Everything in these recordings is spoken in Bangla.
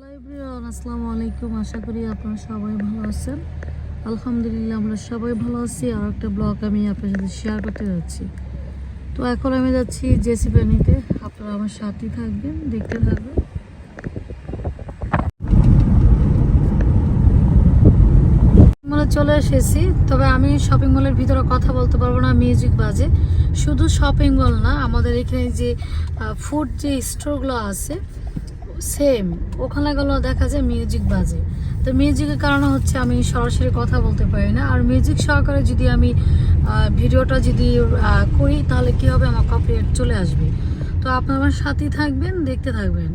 হ্যালো এভরিওয়ান আসসালামু আলাইকুম আশা করি আপনারা সবাই ভালো আছেন। আলহামদুলিল্লাহ, আমরা সবাই ভালো আছি। আর একটা ব্লগ আমি আপনার সাথে শেয়ার করতে যাচ্ছি। তো এখন আমি যাচ্ছি জেসি প্যানিতে আপনারা আমার সাথেই থাকবেন, দেখতে থাকবেন। চলে এসেছি। তবে আমি শপিং মলের ভিতরে কথা বলতে পারব না মিউজিক বাজে। শুধু শপিং মল না, আমাদের এখানে যে ফুড যে স্টোরগুলো আছে সেম ওখানে গেলো দেখা যায় মিউজিক বাজে। তো মিউজিকের কারণে হচ্ছে আমি সরাসরি কথা বলতে পারি না। আর মিউজিক সহকারে যদি আমি ভিডিওটা যদি করি, তাহলে কী হবে? আমার কপিরাইট চলে আসবে। তো আপনার আমার সাথেই থাকবেন, দেখতে থাকবেন।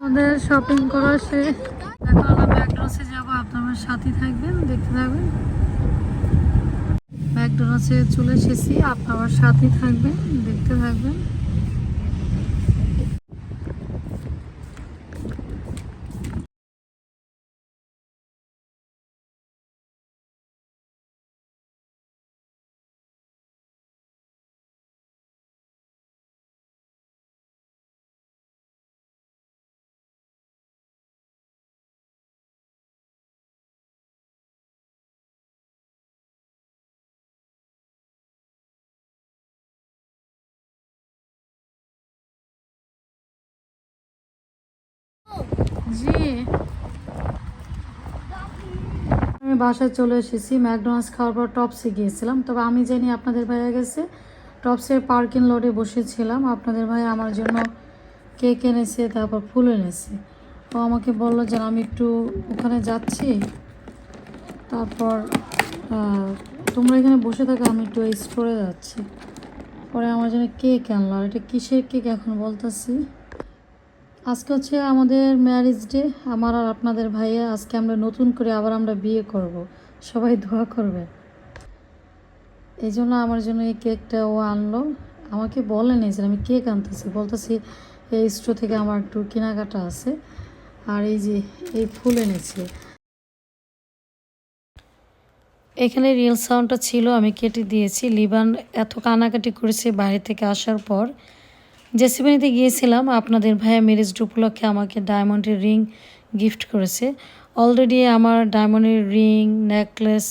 আমাদের শপিং করা শেষ। এখন আমরা ম্যাকডোনাল্ডসে যাব, আপনার সাথে থাকবেন, দেখতে থাকবেন। ম্যাকডোনাল্ডসে চলে এসেছি, আপনার সাথে থাকবেন, দেখতে থাকবেন। জি। আমি বাসায় চলে এসেছি, ম্যাকডোনাল্ডস খাওয়ার পর টপসে গিয়েছিলাম। তবে আমি জানি আপনাদের ভাইয়া গেছে। টপসের পার্কিং লটে বসেছিলাম। আপনাদের ভাই আমার জন্য কেক এনেছে, তারপর ফুল এনেছে। ও আমাকে বলল যে আমি একটু ওখানে যাচ্ছি। তারপর তোমরা এখানে বসে থাকো, আমি একটু স্টোরে যাচ্ছি। পরে আমার জন্য কেক আনলো। আর এটা কিসের কেক এখন বলতেছি? আজকে হচ্ছে আমাদের ম্যারেজ ডে আমার আর আপনাদের ভাইয়া আজকে আমরা নতুন করে আবার আমরা বিয়ে করব। সবাই দোয়া করবে এই জন্য আমার জন্য এই কেকটা ও আনলো। আমাকে বলেনি যে আমি কেক আনতেছি। বলতেছি, এই স্টো থেকে আমার একটু কেনাকাটা আছে। আর এই যে এই ফুল এনেছে। এখানে রিয়েল সাউন্ডটা ছিল, আমি কেটে দিয়েছি। লিবান এত কানাকাটি করেছে বাইরে থেকে আসার পর। জেসিবানিতে গিয়েছিলাম, আপনাদের ভাইয়া ম্যারেজ উপলক্ষে আমাকে ডায়মন্ডের রিং গিফট করেছে। অলরেডি আমার ডায়মন্ডের রিং, নেকলেস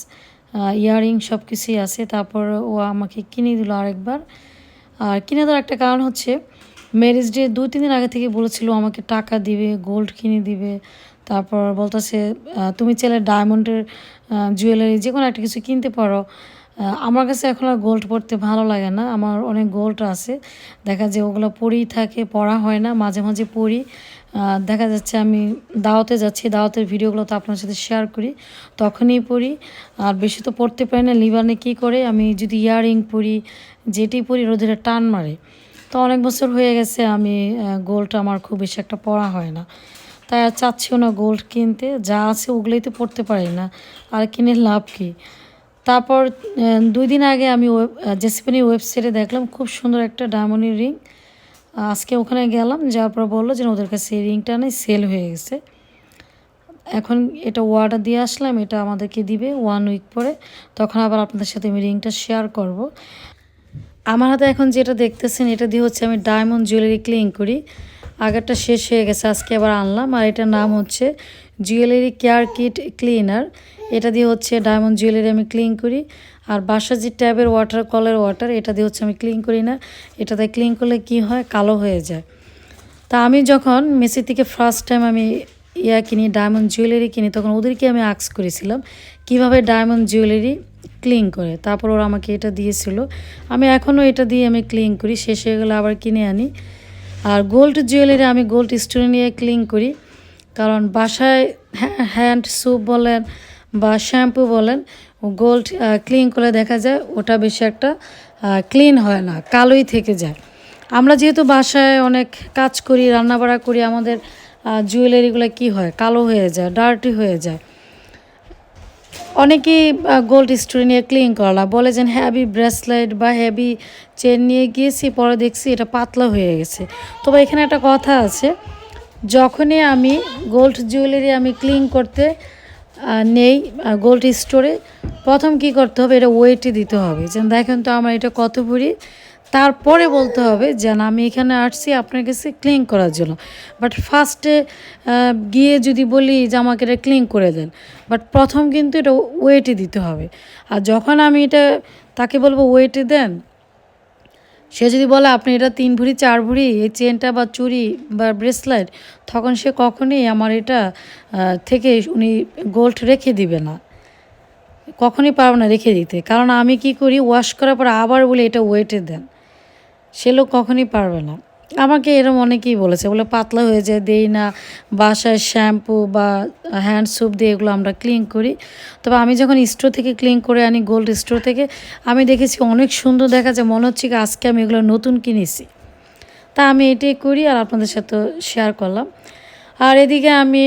ইয়াররিং সব কিছুই আছে। তারপর ও আমাকে কিনে দিল আরেকবার। আর কিনে দেওয়ার একটা কারণ হচ্ছে ম্যারেজ ডে দু তিন দিন আগে থেকে বলেছিল আমাকে টাকা দিবে, গোল্ড কিনে দিবে। তারপর বলতেছে তুমি চাইলে ডায়মন্ডের জুয়েলারি যে কোনো একটা কিছু কিনতে পারো। আমার কাছে এখন আর গোল্ড পরতে ভালো লাগে না। আমার অনেক গোল্ড আছে। দেখা যায় ওগুলো পরেই থাকে, পড়া হয় না, মাঝে মাঝে পড়ি। দেখা যাচ্ছে আমি দাওয়াতে যাচ্ছি, দাওয়াতের ভিডিওগুলো তো আপনার সাথে শেয়ার করি, তখনই পড়ি। আর বেশি তো পড়তে পারি না লিভানে কী করে? আমি যদি ইয়াররিং পরি যেটি পরি রোদের টান মারে। তো অনেক বছর হয়ে গেছে, আমি গোল্ড আমার খুব বেশি একটা পড়া হয় না। তাই আর চাচ্ছিও না গোল্ড কিনতে। যা আছে ওগুলোই তো পড়তে পারি না। আর কিনে লাভ কী? তারপর দুই দিন আগে আমি জেসিপিনি ওয়েবসাইটে দেখলাম, খুব সুন্দর একটা ডায়মন্ডের রিং আজকে ওখানে গেলাম, যাওয়ার পর বলল যে ওদের কাছে এই রিংটা নেই সেল হয়ে গেছে। এখন এটা অর্ডার দিয়ে আসলাম, এটা আমাদেরকে দিবে ওয়ান উইক পরে। তখন আবার আপনাদের সাথে আমি রিংটা শেয়ার করব। আমার হাতে এখন যেটা দেখতেছেন, এটা দিয়ে হচ্ছে আমি ডায়মন্ড জুয়েলারি ক্লিন করি। আগেরটা শেষ হয়ে গেছে, আজকে আবার আনলাম। আর এটার নাম হচ্ছে জুয়েলারি কেয়ার কিট ক্লিনার এটা দিয়ে হচ্ছে ডায়মন্ড জুয়েলারি আমি ক্লিন করি। আর বাসার যে ট্যাবের ওয়াটার কলের ওয়াটার এটা দিয়ে হচ্ছে আমি ক্লিন করি না। এটাতে ক্লিন করলে কি হয়? কালো হয়ে যায়। তা আমি যখন মেসি থেকে ফার্স্ট টাইম আমি ইয়া কিনি ডায়মন্ড জুয়েলারি কিনি, তখন ওদেরকে আমি আক্স করেছিলাম, কীভাবে ডায়মন্ড জুয়েলারি ক্লিন করে? তারপর ওরা আমাকে এটা দিয়েছিল। আমি এখনও এটা দিয়ে আমি ক্লিন করি। শেষ হয়ে গেলে আবার কিনে আনি। আর গোল্ড জুয়েলারি আমি গোল্ড স্টোনে নিয়ে ক্লিন করি। কারণ বাসায় হ্যান্ড স্যুপ বলেন বা শ্যাম্পু বলেন, গোল্ড ক্লিন করে দেখা যায় ওটা বেশি একটা ক্লিন হয় না, কালোই থেকে যায়। আমরা যেহেতু বাসায় অনেক কাজ করি, রান্নাবাড়া করি, আমাদের জুয়েলারিগুলো কি হয়? কালো হয়ে যায় ডার্টি হয়ে যায়। অনেকেই গোল্ড স্টোরি নিয়ে ক্লিন করা বলে যে হ্যাভি ব্রেসলেট বা হ্যাভি চেন নিয়ে গিয়েছি, পরে দেখছি এটা পাতলা হয়ে গেছে। তবে এখানে একটা কথা আছে, যখনই আমি গোল্ড জুয়েলারি আমি ক্লিন করতে নেই গোল্ড স্টোরে। প্রথম কি করতে হবে, এটা ওয়েটে দিতে হবে। যে দেখেন তো আমার এটা কত ভরি। তারপরে বলতে হবে যে না আমি এখানে আসছি আপনার কাছে ক্লিন করার জন্য। বাট ফার্স্টে গিয়ে যদি বলি যে আমাকে এটা ক্লিন করে দেন। বাট প্রথম কিন্তু এটা ওয়েটে দিতে হবে। আর যখন আমি এটা, তাকে বলব ওয়েটে দেন সে যদি বলে, আপনি এটা তিন ভরি, চার ভরি, এই চেনটা বা চুরি বা ব্রেসলেট, তখন সে কখনই আমার এটা থেকে উনি গোল্ড রেখে দিবে না। কখনই পারব না রেখে দিতে। কারণ আমি কি করি, ওয়াশ করার পর আবার বলে এটা ওয়েটে দেন। সে লোক কখনই পারবে না। আমাকে এরম অনেকেই বলেছে, বলে পাতলা হয়ে যায় দেই না, বাসায় শ্যাম্পু বা হ্যান্ড সোপ দিয়ে এগুলো আমরা ক্লিন করি। তবে আমি যখন স্টোর থেকে ক্লিন করে আনি, গোল্ড স্টোর থেকে, আমি দেখেছি অনেক সুন্দর দেখা যায়, মনে হচ্ছে কি আজকে আমি এগুলো নতুন কিনেছি। তা আমি এটাই করি আর আপনাদের সাথে শেয়ার করলাম। আর এদিকে আমি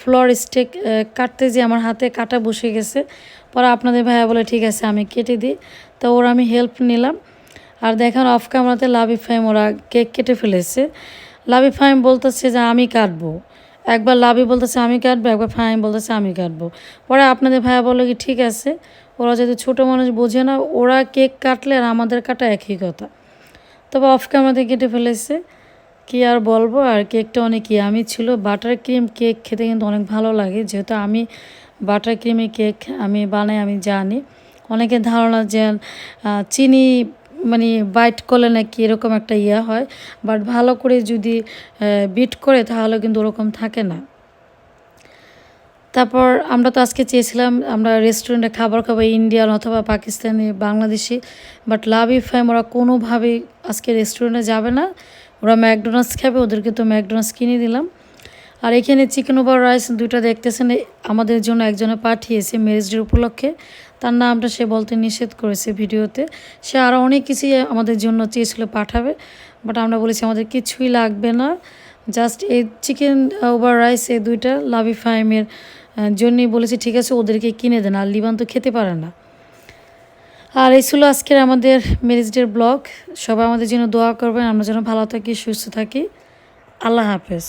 ফ্লোর স্টেক কাটতে যে আমার হাতে কাটা বসে গেছে। পরে আপনাদের ভাইয়া বলে, ঠিক আছে, আমি কেটে দিই। তো ওর আমি হেল্প নিলাম। আর দেখেন অফ ক্যামেরাতে লাভি ফাইম ওরা কেক কেটে ফেলেছে। লাভি ফাইম বলতেছে যে, আমি কাটবো। একবার লাভি বলতেছে, আমি কাটবো? একবার ফাইম বলতেছে, আমি কাটবো। পরে আপনাদের ভাইয়া বলল কি, ঠিক আছে। ওরা যদি ছোটো মানুষ, বোঝে না, ওরা কেক কাটলে আর আমাদের কাটা একই কথা। তবে অফ ক্যামেরাতে কেটে ফেলেছে। কি আর বলব, আর কেকটা অনেক আমি ছিল। বাটার ক্রিম কেক খেতে কিন্তু অনেক ভালো লাগে। যেহেতু আমি বাটার ক্রিমের কেক আমি বানাই, আমি জানি। অনেকের ধারণা যে চিনি মানে বাইট করলে নাকি এরকম একটা ইয়ে হয় বাট ভালো করে যদি বিট করে তাহলে কিন্তু ওরকম থাকে না। তারপর আমরা তো আজকে চেয়েছিলাম আমরা রেস্টুরেন্টে খাবার খাব ইন্ডিয়ান অথবা পাকিস্তানি, বাংলাদেশি বাট লাভ ই ফাইম ওরা কোনোভাবেই আজকে রেস্টুরেন্টে যাবে না। ওরা ম্যাকডোনাল্ডস খাবে, ওদেরকে তো ম্যাকডোনাল্ডস কিনে দিলাম। আর এখানে চিকেন ওভার রাইস দুইটা দেখতেছেন আমাদের জন্য একজনে পাঠিয়েছে ম্যারেজ ডে উপলক্ষে। তার নামটা সে বলতে নিষেধ করেছে ভিডিওতে। সে আরও অনেক কিছুই আমাদের জন্য চেয়েছিল পাঠাবে বাট আমরা বলেছি আমাদের কিছুই লাগবে না। জাস্ট এই চিকেন ওভার রাইস এই দুইটা লাভি ফাইমের জন্যই বলেছি, ঠিক আছে, ওদেরকে কিনে দেন, আর লিবান তো খেতে পারে না। আর এই ছিল আজকের আমাদের ম্যারেজডের ব্লগ সবাই আমাদের জন্য দোয়া করবেন। আমরা যেন ভালো থাকি, সুস্থ থাকি। আল্লাহ হাফেজ।